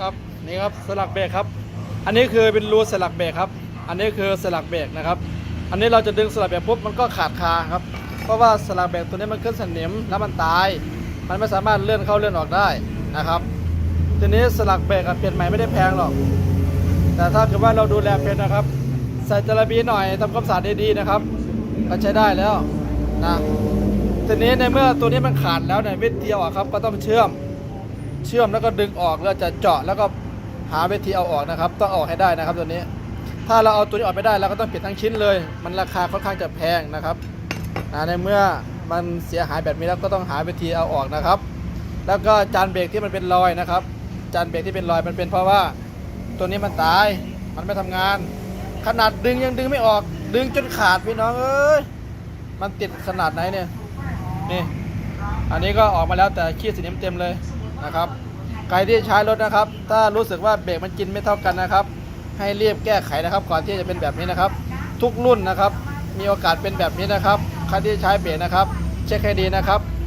ครับนี่ครับสลักเบรกครับ อันนี้คือเป็นรูสลักเบรกครับ อันนี้คือสลักเบรกนะครับ อันนี้เราจะดึงสลักเบรกปุ๊บมันก็ขาดคาครับ เพราะว่าสลักเบรกตัวนี้มันขึ้นสนิมแล้วมันตาย มันไม่สามารถเลื่อนเข้าเลื่อนออกได้นะครับทีนี้สลักเบรกเปลี่ยนใหม่ไม่ได้แพงหรอก แต่ถ้าเกิดว่าเราดูแลเป็นนะครับ ใส่จระบีหน่อยทำความสะอาดดีๆนะครับ ก็ใช้ได้แล้วนะทีนี้ในเมื่อตัวนี้มันขาดแล้วเนี่ยวิธีเอาออกครับ ก็ต้องเชื่อม เชื่อมแล้วก็ดึงออกแล้วจะเจาะแล้วก็หาวิธีเอาออกนะครับ ต้องออกให้ได้นะครับตัวนี้ ถ้าเราเอาตัวนี้ออกไม่ได้เราก็ต้องเปลี่ยนทั้งชิ้นเลย มันราคาค่อนข้างจะแพงนะครับในเมื่อมันเสียหายแบบนี้แล้วก็ต้องหาวิธีเอาออกนะครับ แล้วก็จานเบรกที่มันเป็นรอยนะครับ จานเบรกที่เป็นรอยมันเป็นเพราะว่าตัวนี้มันตาย มันไม่ทำงาน ขนาดดึงยังดึงไม่ออก ดึงจนขาดพี่น้องเอ้ย มันติดขนาดไหนเนี่ย นี่ อันนี้ก็ออกมาแล้วแต่ขี้สีนิมเต็มเลย นะครับ ใครที่ใช้รถนะครับ ถ้ารู้สึกว่าเบรกมันกินไม่เท่ากันนะครับ ให้รีบแก้ไขนะครับ ก่อนที่จะเป็นแบบนี้นะครับ ทุกรุ่นนะครับ มีโอกาสเป็นแบบนี้นะครับ ใครที่ใช้เบรกนะครับ เช็คให้ดีนะครับ